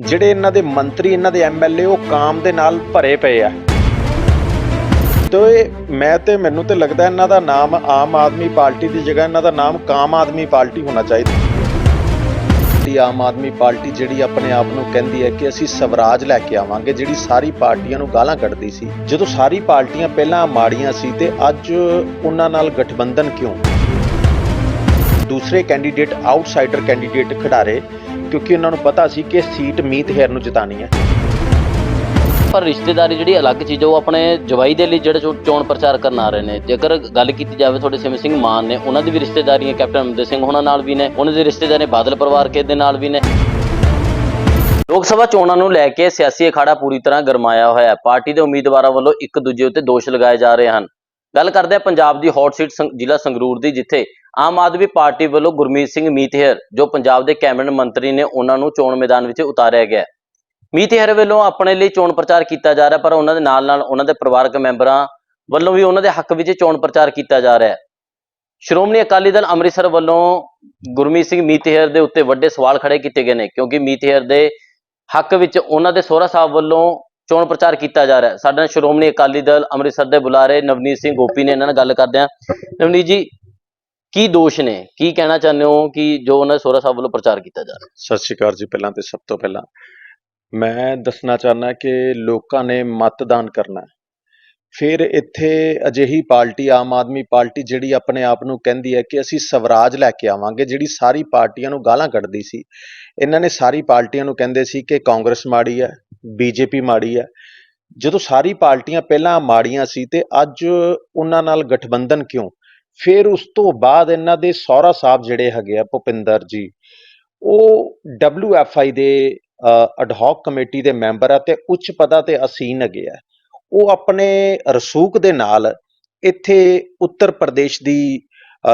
ਜਿਹੜੇ ਇਹਨਾਂ ਦੇ ਮੰਤਰੀ, ਇਹਨਾਂ ਦੇ ਐਮਐਲਏ ਉਹ ਕਾਮ ਦੇ ਨਾਲ ਭਰੇ ਪਏ ਆ। ਤੇ ਮੈਂ ਤੇ, ਮੈਨੂੰ ਤੇ ਲੱਗਦਾ ਇਹਨਾਂ ਦਾ ਨਾਮ ਆਮ ਆਦਮੀ ਪਾਰਟੀ ਦੀ ਜਗ੍ਹਾ, ਇਹਨਾਂ ਦਾ ਨਾਮ ਕਾਮ ਆਦਮੀ ਪਾਰਟੀ ਹੋਣਾ ਚਾਹੀਦਾ। ਦੀ ਆਮ ਆਦਮੀ ਪਾਰਟੀ ਜਿਹੜੀ ਆਪਣੇ ਆਪ ਨੂੰ ਕਹਿੰਦੀ ਹੈ ਕਿ ਅਸੀਂ ਸਵਰਾਜ ਲੈ ਕੇ ਆਵਾਂਗੇ, ਜਿਹੜੀ ਸਾਰੀ ਪਾਰਟੀਆਂ ਨੂੰ ਗਾਲਾਂ ਕੱਢਦੀ ਸੀ। ਜਦੋਂ ਸਾਰੀ ਪਾਰਟੀਆਂ ਪਹਿਲਾਂ ਮਾੜੀਆਂ ਸੀ ਤੇ ਅੱਜ ਉਹਨਾਂ ਨਾਲ ਗਠਬੰਧਨ ਕਿਉਂ? ਦੂਸਰੇ ਕੈਂਡੀਡੇਟ ਆਊਟਸਾਈਡਰ ਕੈਂਡੀਡੇਟ ਖਿਡਾਰੇ ਕਿਉਂਕਿ ਉਹਨਾਂ ਨੂੰ ਪਤਾ ਸੀ ਕਿ ਸੀਟ ਮੀਤ ਹੈਰ ਨੂੰ ਜਿਤਾਣੀ ਹੈ। ਪਰ ਰਿਸ਼ਤੇਦਾਰੀ ਜਿਹੜੀ ਅਲੱਗ ਚੀਜ਼ ਆ, ਉਹ ਆਪਣੇ ਜਵਾਈ ਦੇ ਲਈ ਜਿਹੜੇ ਚੋਣ ਪ੍ਰਚਾਰ ਕਰਨ ਆ ਰਹੇ ਨੇ। ਜੇਕਰ ਗੱਲ ਕੀਤੀ ਜਾਵੇ ਤੁਹਾਡੇ ਸਿਮਰ ਸਿੰਘ ਮਾਨ ਨੇ ਉਹਨਾਂ ਦੀ ਵੀ ਰਿਸ਼ਤੇਦਾਰੀਆਂ ਕੈਪਟਨ ਅਮਰਿੰਦਰ ਸਿੰਘ ਉਹਨਾਂ ਨਾਲ ਵੀ ਨੇ ਉਹਨਾਂ ਦੀ ਰਿਸ਼ਤੇਦਾਰੀ ਬਾਦਲ ਪਰਿਵਾਰ ਕੇ ਦੇ ਨਾਲ ਵੀ ਨੇ। ਲੋਕ ਸਭਾ ਚੋਣਾਂ ਨੂੰ ਲੈ ਕੇ ਸਿਆਸੀ ਅਖਾੜਾ ਪੂਰੀ ਤਰ੍ਹਾਂ ਗਰਮਾਇਆ ਹੋਇਆ ਹੈ। ਪਾਰਟੀ ਦੇ ਉਮੀਦਵਾਰਾਂ ਵੱਲੋਂ ਇੱਕ ਦੂਜੇ ਉੱਤੇ ਦੋਸ਼ ਲਗਾਏ ਜਾ ਰਹੇ ਹਨ। ਗੱਲ ਕਰਦੇ ਹਾਂ ਪੰਜਾਬ ਦੀ ਹੌਟ ਸੀਟ ਜ਼ਿਲ੍ਹਾ ਸੰਗਰੂਰ ਦੀ ਜਿੱਥੇ ਆਮ ਆਦਮੀ ਪਾਰਟੀ ਵੱਲੋਂ ਗੁਰਮੀਤ ਸਿੰਘ ਮੀਤਹਿਰ, ਜੋ ਪੰਜਾਬ ਦੇ ਕੈਬਨਿਟ ਮੰਤਰੀ ਨੇ, ਉਹਨਾਂ ਨੂੰ ਚੋਣ ਮੈਦਾਨ ਵਿੱਚ ਉਤਾਰਿਆ ਗਿਆ ਹੈ। ਮੀਤਹਿਰ ਵੱਲੋਂ ਆਪਣੇ ਲਈ ਚੋਣ ਪ੍ਰਚਾਰ ਕੀਤਾ ਜਾ ਰਿਹਾ, ਪਰ ਉਹਨਾਂ ਦੇ ਨਾਲ ਨਾਲ ਉਹਨਾਂ ਦੇ ਪਰਿਵਾਰਕ ਮੈਂਬਰਾਂ ਵੱਲੋਂ ਵੀ ਉਹਨਾਂ ਦੇ ਹੱਕ ਵਿੱਚ ਚੋਣ ਪ੍ਰਚਾਰ ਕੀਤਾ ਜਾ ਰਿਹਾ ਹੈ। ਸ਼੍ਰੋਮਣੀ ਅਕਾਲੀ ਦਲ ਅੰਮ੍ਰਿਤਸਰ ਵੱਲੋਂ ਗੁਰਮੀਤ ਸਿੰਘ ਮੀਤਹਿਰ ਦੇ ਉੱਤੇ ਵੱਡੇ ਸਵਾਲ ਖੜੇ ਕੀਤੇ ਗਏ ਨੇ, ਕਿਉਂਕਿ ਮੀਤਹਿਰ ਦੇ ਹੱਕ ਵਿੱਚ ਉਹਨਾਂ ਦੇ ਸੋਹਰਾ ਸਾਹਿਬ ਵੱਲੋਂ ਚੋਣ ਪ੍ਰਚਾਰ ਕੀਤਾ ਜਾ ਰਿਹਾ ਹੈ। ਸਾਡੇ ਨਾਲ ਸ਼੍ਰੋਮਣੀ ਅਕਾਲੀ ਦਲ ਅੰਮ੍ਰਿਤਸਰ ਦੇ ਬੁਲਾਰੇ ਨਵਨੀਤ ਸਿੰਘ ਗੋਪੀ ਨੇ, ਇਹਨਾਂ ਨਾਲ ਗੱਲ ਕਰਦੇ ਹਾਂ। ਨਵਨੀਤ ਜੀ ਕੀ ਦੋਸ਼ ਨੇ? ਕੀ ਕਹਿਣਾ ਚਾਹੁੰਦੇ ਹੋ ਕਿ ਜੋ ਉਹਨਾਂ ਦੇ ਸਹੁਰਾ ਸਾਹਿਬ ਵੱਲੋਂ ਪ੍ਰਚਾਰ ਕੀਤਾ ਜਾ ਰਿਹਾ? ਸਤਿ ਸ਼੍ਰੀ ਅਕਾਲ ਜੀ ਪਹਿਲਾਂ ਤੇ ਸਭ ਤੋਂ ਪਹਿਲਾਂ। ਮੈਂ ਦੱਸਣਾ ਚਾਹੁੰਦਾ ਕਿ ਲੋਕਾਂ ਨੇ ਮਤਦਾਨ ਕਰਨਾ ਫਿਰ ਇੱਥੇ ਅਜਿਹੀ ਪਾਰਟੀ, ਆਮ ਆਦਮੀ ਪਾਰਟੀ ਜਿਹੜੀ ਆਪਣੇ ਆਪ ਨੂੰ ਕਹਿੰਦੀ ਹੈ ਕਿ ਅਸੀਂ ਸਵਰਾਜ ਲੈ ਕੇ ਆਵਾਂਗੇ, ਜਿਹੜੀ ਸਾਰੀ ਪਾਰਟੀਆਂ ਨੂੰ ਗਾਲਾਂ ਕੱਢਦੀ ਸੀ। ਇਹਨਾਂ ਨੇ ਸਾਰੀ ਪਾਰਟੀਆਂ ਨੂੰ ਕਹਿੰਦੇ ਸੀ ਕਿ ਕਾਂਗਰਸ ਮਾੜੀ ਹੈ, ਬੀਜੇਪੀ ਮਾੜੀ ਹੈ। ਜਦੋਂ ਸਾਰੀ ਪਾਰਟੀਆਂ ਪਹਿਲਾਂ ਮਾੜੀਆਂ ਸੀ ਤੇ ਅੱਜ ਉਹਨਾਂ ਨਾਲ ਗਠਬੰਧਨ ਕਿਉਂ? ਫਿਰ ਉਸ ਤੋਂ ਬਾਅਦ ਇਹਨਾਂ ਦੇ ਸਹੁਰਾ ਸਾਹਿਬ ਜਿਹੜੇ ਹੈਗੇ ਆ ਭੁਪਿੰਦਰ ਜੀ, ਉਹ WFI ਦੇ ਅਡਹੌਕ ਕਮੇਟੀ ਦੇ ਮੈਂਬਰ ਆ ਤੇ ਉੱਚ ਪਦਾਂ ਤੇ ਅਸੀਨ ਹੈਗੇ ਆ। ਉਹ ਆਪਣੇ ਰਸੂਖ ਦੇ ਨਾਲ ਇੱਥੇ ਉੱਤਰ ਪ੍ਰਦੇਸ਼ ਦੀ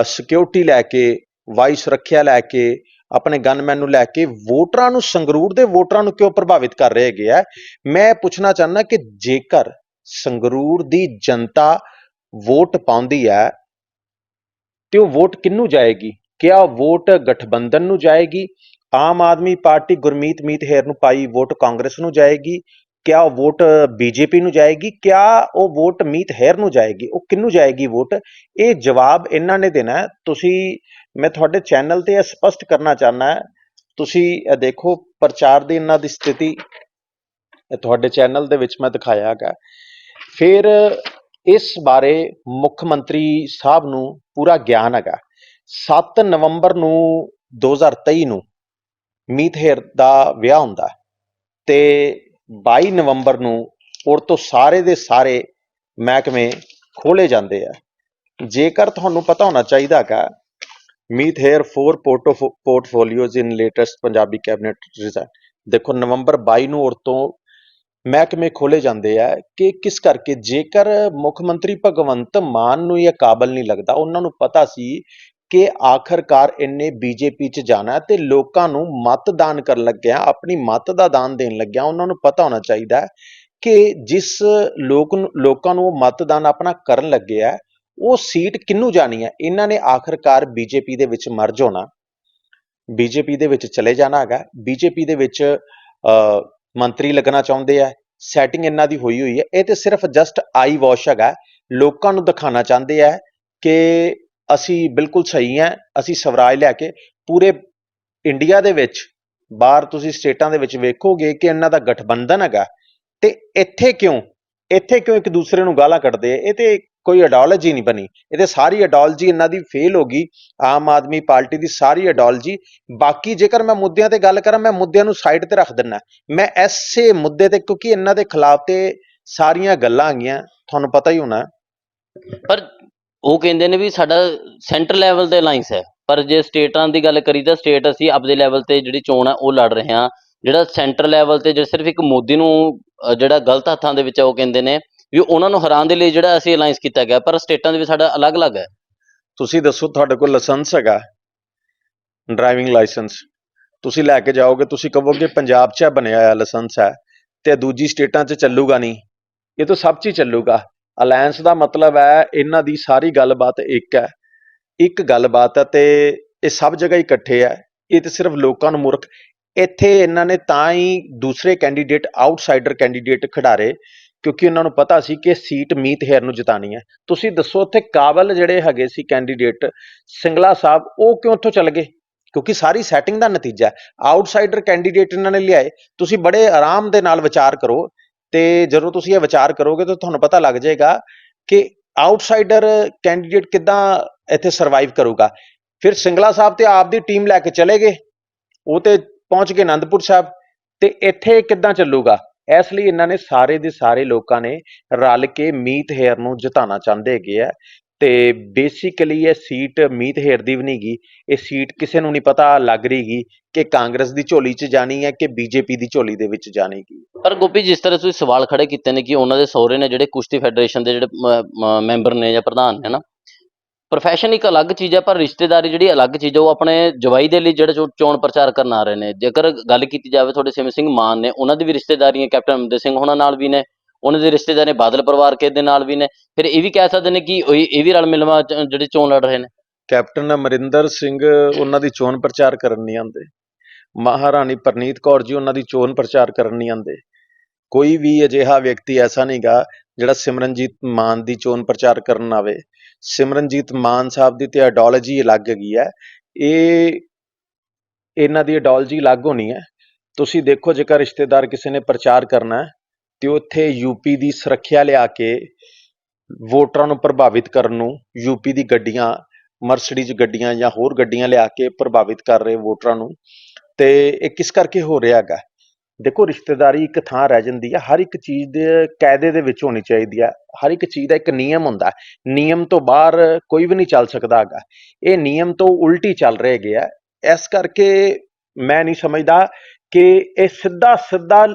ਸਿਕਿਉਰਿਟੀ ਲੈ ਕੇ, ਵਾਯੂ ਸੁਰੱਖਿਆ ਲੈ ਕੇ, ਆਪਣੇ ਗਨਮੈਨ ਨੂੰ ਲੈ ਕੇ ਵੋਟਰਾਂ ਨੂੰ ਸੰਗਰੂਰ ਦੇ ਵੋਟਰਾਂ ਨੂੰ ਕਿਉਂ ਪ੍ਰਭਾਵਿਤ ਕਰ ਰਹੇ ਹੈਗੇ ਆ? ਮੈਂ ਪੁੱਛਣਾ ਚਾਹੁੰਦਾ ਕਿ ਜੇਕਰ ਸੰਗਰੂਰ ਦੀ ਜਨਤਾ ਵੋਟ ਪਾਉਂਦੀ ਹੈ ਤੇ ਉਹ ਵੋਟ ਕਿਹਨੂੰ ਜਾਏਗੀ? ਕਿਆ ਵੋਟ ਗਠਬੰਧਨ ਨੂੰ ਜਾਏਗੀ? ਆਮ ਆਦਮੀ ਪਾਰਟੀ ਗੁਰਮੀਤ ਮੀਤ ਹੇਰ ਨੂੰ ਪਾਈ ਵੋਟ ਕਾਂਗਰਸ ਨੂੰ ਜਾਏਗੀ? ਕਿਆ ਉਹ ਵੋਟ ਬੀਜੇਪੀ ਨੂੰ ਜਾਏਗੀ? ਕਿਆ ਉਹ ਵੋਟ ਮੀਤ ਹੇਰ ਨੂੰ ਜਾਏਗੀ? ਉਹ ਕਿਹਨੂੰ ਜਾਏਗੀ ਵੋਟ? ਇਹ ਜਵਾਬ ਇਹਨਾਂ ਨੇ ਦੇਣਾ ਤੁਸੀਂ, ਮੈਂ ਤੁਹਾਡੇ ਚੈਨਲ ਤੇ ਇਹ ਸਪਸ਼ਟ ਕਰਨਾ ਚਾਹਨਾ ਤੁਸੀਂ ਇਹ ਦੇਖੋ, ਪ੍ਰਚਾਰ ਦੀ ਇਹਨਾਂ ਦੀ ਸਥਿਤੀ ਤੁਹਾਡੇ ਚੈਨਲ ਦੇ ਵਿੱਚ ਮੈਂ ਦਿਖਾਇਆ ਹੈਗਾ। ਫਿਰ ਇਸ ਬਾਰੇ ਮੁੱਖ ਮੰਤਰੀ ਸਾਹਿਬ ਨੂੰ ਪੂਰਾ ਗਿਆਨ ਹੈਗਾ। 7 ਨਵੰਬਰ ਨੂੰ 2023 ਨੂੰ ਮੀਤ ਹੇਰ ਦਾ ਵਿਆਹ ਹੁੰਦਾ ਤੇ 22 ਨਵੰਬਰ ਨੂੰ ਔਰ ਤੋਂ ਸਾਰੇ ਦੇ ਸਾਰੇ ਮਹਿਕਮੇ ਖੋਲੇ ਜਾਂਦੇ ਆ। ਜੇਕਰ ਤੁਹਾਨੂੰ ਪਤਾ ਹੋਣਾ ਚਾਹੀਦਾ ਹੈਗਾ, Meet Hayer 4 portfolios in latest Punjabi cabinet resign ਦੇਖੋ ਨਵੰਬਰ 22 ਨੂੰ ਔਰ ਤੋਂ ਮਹਿਕਮੇ ਖੋਲੇ ਜਾਂਦੇ ਆ ਕਿ ਕਿਸ ਕਰਕੇ? ਜੇਕਰ ਮੁੱਖ ਮੰਤਰੀ ਭਗਵੰਤ ਮਾਨ ਨੂੰ ਇਹ ਕਾਬਲ ਨਹੀਂ ਲੱਗਦਾ ਉਹਨਾਂ ਨੂੰ ਪਤਾ ਸੀ ਕਿ ਆਖਰਕਾਰ ਇਹਨੇ ਬੀਜੇਪੀ ਚ ਜਾਣਾ ਹੈ ਤੇ ਲੋਕਾਂ ਨੂੰ ਮਤਦਾਨ ਕਰਨ ਲੱਗਿਆ ਆਪਣੀ ਮਤ ਦਾ ਦਾਨ ਦੇਣ ਲੱਗਿਆ ਉਹਨਾਂ ਨੂੰ ਪਤਾ ਹੋਣਾ ਚਾਹੀਦਾ ਹੈ ਕਿ ਜਿਸ ਲੋਕ ਲੋਕਾਂ ਨੂੰ ਉਹ ਮਤਦਾਨ ਆਪਣਾ ਕਰਨ ਲੱਗਿਆ ਹੈ, ਉਹ ਸੀਟ ਕਿਹਨੂੰ ਜਾਣੀ ਹੈ? ਇਹਨਾਂ ਨੇ ਆਖਰਕਾਰ ਬੀਜੇਪੀ ਦੇ ਵਿੱਚ ਮਰਜ ਹੋਣਾ। ਬੀਜੇਪੀ ਦੇ ਵਿੱਚ ਚਲੇ ਜਾਣਾ ਹੈਗਾ। ਬੀਜੇਪੀ ਦੇ ਵਿੱਚ ਮੰਤਰੀ ਲੱਗਣਾ ਚਾਹੁੰਦੇ ਆ ਸੈਟਿੰਗ ਇਹਨਾਂ ਦੀ ਹੋਈ ਹੋਈ ਹੈ। ਇਹ ਤੇ ਸਿਰਫ ਜਸਟ ਆਈ ਵਾਸ਼ ਹੈਗਾ। ਲੋਕਾਂ ਨੂੰ ਦਿਖਾਣਾ ਚਾਹੁੰਦੇ ਆ ਕਿ ਅਸੀਂ ਬਿਲਕੁਲ ਸਹੀ ਹਾਂ ਅਸੀਂ ਸਵਰਾਜ ਲੈ ਕੇ ਪੂਰੇ ਇੰਡੀਆ ਦੇ ਵਿੱਚ, ਬਾਹਰ ਤੁਸੀਂ ਸਟੇਟਾਂ ਦੇ ਵਿੱਚ ਵੇਖੋਗੇ ਕਿ ਇਹਨਾਂ ਦਾ ਗਠਬੰਧਨ ਹੈਗਾ। ਤੇ ਇੱਥੇ ਕਿਉਂ? ਇੱਥੇ ਕਿਉਂ ਇੱਕ ਦੂਸਰੇ ਨੂੰ ਗਾਲਾਂ ਕੱਢਦੇ ਇਹ ਤੇ ਕੋਈ ਆਈਡੀਓਲੋਜੀ ਨਹੀਂ ਬਣੀ। ਇਹਦੇ ਸਾਰੀ ਆਈਡੀਓਲੋਜੀ ਇਹਨਾਂ ਦੀ ਫੇਲ ਹੋ ਗਈ। ਆਮ ਆਦਮੀ ਪਾਰਟੀ ਦੀ ਸਾਰੀ ਆਈਡੀਓਲੋਜੀ ਬਾਕੀ ਜੇਕਰ ਮੈਂ ਮੁੱਦਿਆਂ ਤੇ ਗੱਲ ਕਰਾਂ, ਮੈਂ ਮੁੱਦਿਆਂ ਨੂੰ ਸਾਈਡ ਤੇ ਰੱਖ ਦਿੰਨਾ ਮੈਂ ਐਸੇ ਮੁੱਦੇ ਤੇ, ਕਿਉਂਕਿ ਇਹਨਾਂ ਦੇ ਖਿਲਾਫ ਤੇ ਸਾਰੀਆਂ ਗੱਲਾਂ ਹੈਗੀਆਂ, ਤੁਹਾਨੂੰ ਪਤਾ ਹੀ ਹੋਣਾ। ਪਰ ਉਹ ਕਹਿੰਦੇ ਨੇ ਵੀ ਸਾਡਾ ਸੈਂਟਰ ਲੈਵਲ ਤੇ ਅਲਾਈਅੰਸ ਹੈ। ਪਰ ਜੇ ਸਟੇਟਾਂ ਦੀ ਗੱਲ ਕਰੀ ਤਾਂ ਸਟੇਟ ਅਸੀਂ ਆਪਦੇ ਲੈਵਲ ਤੇ ਜਿਹੜੀ ਚੋਣ ਹੈ ਉਹ ਲੜ ਰਹੇ ਹਾਂ। ਜਿਹੜਾ ਸੈਂਟਰ ਲੈਵਲ ਤੇ, ਜਿਹੜਾ ਸਿਰਫ ਇੱਕ ਮੋਦੀ ਨੂੰ ਜਿਹੜਾ ਗਲਤ ਹੱਥਾਂ ਦੇ ਵਿੱਚ ਉਹ ਕਹਿੰਦੇ ਨੇ ਵੀ ਉਹਨਾਂ ਨੂੰ ਹਰਾਉਣ ਦੇ ਲਈ ਜਿਹੜਾ ਅਸੀਂ ਅਲਾਈਅੰਸ ਕੀਤਾ ਗਿਆ, ਪਰ ਸਟੇਟਾਂ ਦੇ ਵਿੱਚ ਸਾਡਾ ਅਲੱਗ-ਅਲੱਗ ਹੈ। ਤੁਸੀਂ ਦੱਸੋ ਤੁਹਾਡੇ ਕੋਲ ਲਾਇਸੈਂਸ ਹੈਗਾ ਡਰਾਈਵਿੰਗ ਲਾਇਸੈਂਸ ਤੁਸੀਂ ਲੈ ਕੇ ਜਾਓਗੇ, ਤੁਸੀਂ ਕਹੋਗੇ ਪੰਜਾਬ 'ਚ ਬਣਿਆ ਹੋਇਆ ਲਾਇਸੈਂਸ ਹੈ ਤੇ ਦੂਜੀ ਸਟੇਟਾਂ 'ਚ ਚੱਲੂਗਾ ਨਹੀਂ। ਇਹ ਤਾਂ ਸਭ 'ਚ ਹੀ ਚੱਲੂਗਾ। ਅਲਾਇੰਸ ਦਾ ਮਤਲਬ ਹੈ ਇਹਨਾਂ ਦੀ ਸਾਰੀ ਗੱਲਬਾਤ ਇੱਕ ਹੈ। ਇੱਕ ਗੱਲਬਾਤ ਹੈ ਤੇ ਇਹ ਸਭ ਜਗ੍ਹਾ ਇਕੱਠੇ ਹੈ। ਇਹ ਤੇ ਸਿਰਫ ਲੋਕਾਂ ਨੂੰ ਮੂਰਖ। ਇੱਥੇ ਇਹਨਾਂ ਨੇ ਤਾਂ ਹੀ ਦੂਸਰੇ ਕੈਂਡੀਡੇਟ ਆਊਟਸਾਈਡਰ ਕੈਂਡੀਡੇਟ ਖਿਡਾਰੇ ਕਿਉਂਕਿ ਉਹਨਾਂ ਨੂੰ ਪਤਾ ਸੀ ਕਿ ਸੀਟ ਮੀਤ ਹੇਰ ਨੂੰ ਜਿਤਾਣੀ ਹੈ। ਤੁਸੀਂ ਦੱਸੋ ਉੱਥੇ ਕਾਬਲ ਜਿਹੜੇ ਹੈਗੇ ਸੀ ਕੈਂਡੀਡੇਟ ਸਿੰਗਲਾ ਸਾਹਿਬ, ਉਹ ਕਿਉਂ ਉੱਥੋਂ ਚੱਲ ਗਏ? ਕਿਉਂਕਿ ਸਾਰੀ ਸੈਟਿੰਗ ਦਾ ਨਤੀਜਾ ਹੈ। ਆਊਟਸਾਈਡਰ ਕੈਂਡੀਡੇਟ ਇਹਨਾਂ ਨੇ ਲਿਆਏ। ਤੁਸੀਂ ਬੜੇ ਆਰਾਮ ਦੇ ਨਾਲ ਵਿਚਾਰ ਕਰੋ ਤੇ ਜਦੋਂ ਤੁਸੀਂ ਇਹ ਵਿਚਾਰ ਕਰੋਗੇ ਤਾਂ ਤੁਹਾਨੂੰ ਪਤਾ ਲੱਗ ਜਾਏਗਾ ਕਿ ਆਊਟਸਾਈਡਰ ਕੈਂਡੀਡੇਟ ਕਿੱਦਾਂ ਇੱਥੇ ਸਰਵਾਈਵ ਕਰੂਗਾ। ਫਿਰ ਸਿੰਗਲਾ ਸਾਹਿਬ ਤੇ ਆਪ ਦੀ ਟੀਮ ਲੈ ਕੇ ਚਲੇ ਗਏ। ਉਹ ਤੇ ਪਹੁੰਚ ਗਏ ਆਨੰਦਪੁਰ ਸਾਹਿਬ ਤੇ ਇੱਥੇ ਕਿੱਦਾਂ ਚੱਲੂਗਾ? ਇਸ ਲਈ ਇਹਨਾਂ ਨੇ ਸਾਰੇ ਦੇ ਸਾਰੇ ਲੋਕਾਂ ਨੇ ਰਲ ਕੇ ਮੀਤ ਹੇਅਰ ਨੂੰ ਜਿਤਾਉਣਾ ਚਾਹੁੰਦੇ ਹੈਗੇ ਆ। ਤੇ ਬੇਸਿਕਲੀ ਇਹ ਸੀਟ ਮੀਤ ਹੇਰ ਦੀ ਵੀ ਨਹੀਂ ਗੀ, ਇਹ ਸੀਟ ਕਿਸੇ ਨੂੰ ਨਹੀਂ ਪਤਾ ਲੱਗ ਰਹੀਗੀ ਕਿ ਕਾਂਗਰਸ ਦੀ ਝੋਲੀ 'ਚ ਜਾਣੀ ਹੈ ਕਿ ਬੀਜੇਪੀ ਦੀ ਝੋਲੀ ਦੇ ਵਿੱਚ ਜਾਣੀਗੀ ਪਰ ਗੋਪੀ, ਜਿਸ ਤਰ੍ਹਾਂ ਤੁਸੀਂ ਸਵਾਲ ਖੜੇ ਕੀਤੇ ਨੇ ਕਿ ਉਹਨਾਂ ਦੇ ਸਹੁਰੇ ਨੇ ਜਿਹੜੇ ਕੁਸ਼ਤੀ ਫੈਡਰੇਸ਼ਨ ਦੇ ਜਿਹੜੇ ਮੈਂਬਰ ਨੇ ਜਾਂ ਪ੍ਰਧਾਨ ਨੇ ਨਾ ਪ੍ਰੋਫੈਸ਼ਨ ਇੱਕ ਅਲੱਗ ਚੀਜ਼ ਹੈ, ਪਰ ਰਿਸ਼ਤੇਦਾਰੀ ਜਿਹੜੀ ਅਲੱਗ ਚੀਜ਼ ਹੈ, ਉਹ ਆਪਣੇ ਜਵਾਈ ਦੇ ਲਈ ਜਿਹੜੇ ਚੋ- ਚੋਣ ਪ੍ਰਚਾਰ ਕਰਨ ਆ ਰਹੇ ਨੇ। ਜੇਕਰ ਗੱਲ ਕੀਤੀ ਜਾਵੇ, ਤੁਹਾਡੇ ਸਿਮ ਸਿੰਘ ਮਾਨ ਨੇ, ਉਹਨਾਂ ਦੀ ਵੀ ਰਿਸ਼ਤੇਦਾਰੀਆਂ ਕੈਪਟਨ ਅਮਰਿੰਦਰ ਸਿੰਘ ਹੋਣਾ ਨਾਲ ਵੀ ਨੇ, ਉਹਨਾਂ ਦੇ ਰਿਸ਼ਤੇਦਾਰ ਨੇ ਬਾਦਲ ਪਰਿਵਾਰ ਕੇ ਦੇ ਨਾਲ ਵੀ ਨੇ। ਫਿਰ ਇਹ ਵੀ ਕਹਿ ਸਕਦੇ ਨੇ ਕਿ ਇਹ ਵੀ ਰਲ ਮਿਲਵਾ ਜਿਹੜੇ ਚੋਣ ਲੜ ਰਹੇ ਨੇ। ਕੈਪਟਨ ਅਮਰਿੰਦਰ ਸਿੰਘ ਉਹਨਾਂ ਦੀ ਚੋਣ ਪ੍ਰਚਾਰ ਕਰਨ ਨਹੀਂ ਆਉਂਦੇ। ਮਹਾਰਾਣੀ ਪ੍ਰਨੀਤ ਕੌਰ ਜੀ ਉਹਨਾਂ ਦੀ ਚੋਣ ਪ੍ਰਚਾਰ ਕਰਨ ਨਹੀਂ ਆਉਂਦੇ। ਕੋਈ ਵੀ ਅਜਿਹਾ ਵਿਅਕਤੀ ਐਸਾ ਨਹੀਂਗਾ ਜਿਹੜਾ ਸਿਮਰਨਜੀਤ ਮਾਨ ਦੀ ਚੋਣ ਪ੍ਰਚਾਰ ਕਰਨ ਆਵੇ। ਸਿਮਰਨਜੀਤ ਮਾਨ ਸਾਹਿਬ ਦੀ ਤੇ ਆਈਡੀਓਲੋਜੀ ਅਲੱਗ ਹੈਗੀ ਹੈ। ਇਹ, ਇਹਨਾਂ ਦੀ ਆਈਡੀਓਲੋਜੀ ਅਲੱਗ ਹੋਣੀ ਹੈ। ਤੁਸੀਂ ਦੇਖੋ ਜੇਕਰ ਰਿਸ਼ਤੇਦਾਰ ਕਿਸੇ ਨੇ ਪ੍ਰਚਾਰ ਕਰਨਾ ਹੈ, ਤੇ ਉੱਥੇ ਯੂਪੀ ਦੀ ਸੁਰੱਖਿਆ ਲਿਆ ਕੇ ਵੋਟਰਾਂ ਨੂੰ ਪ੍ਰਭਾਵਿਤ ਕਰਨ ਨੂੰ ਯੂਪੀ ਦੀ ਗੱਡੀਆਂ, ਮਰਸੀਡੀਜ਼ ਗੱਡੀਆਂ ਜਾਂ ਹੋਰ ਗੱਡੀਆਂ ਲਿਆ ਕੇ ਪ੍ਰਭਾਵਿਤ ਕਰ ਰਹੇ ਵੋਟਰਾਂ ਨੂੰ, ਤੇ ਇਹ ਕਿਸ ਕਰਕੇ ਹੋ ਰਿਹਾ ਹੈਗਾ? ਦੇਖੋ, ਰਿਸ਼ਤੇਦਾਰੀ ਇੱਕ ਥਾਂ ਰਹਿ ਜਾਂਦੀ ਹੈ ਹਰ ਇੱਕ ਚੀਜ਼ ਦੇ ਕਾਇਦੇ ਦੇ ਵਿੱਚ ਹੋਣੀ ਚਾਹੀਦੀ ਹੈ ਹਰ ਇੱਕ ਚੀਜ਼ ਦਾ ਇੱਕ ਨਿਯਮ ਹੁੰਦਾ, ਨਿਯਮ ਤੋਂ ਬਾਹਰ ਕੋਈ ਵੀ ਨਹੀਂ ਚੱਲ ਸਕਦਾ ਹੈਗਾ, ਇਹ ਨਿਯਮ ਤੋਂ ਉਲਟੀ ਚੱਲ ਰਹੇ ਹੈਗੇ ਇਸ ਕਰਕੇ ਮੈਂ ਨਹੀਂ ਸਮਝਦਾ ਕਿ ਇਹ ਸਿੱਧਾ ਸਿੱਧਾ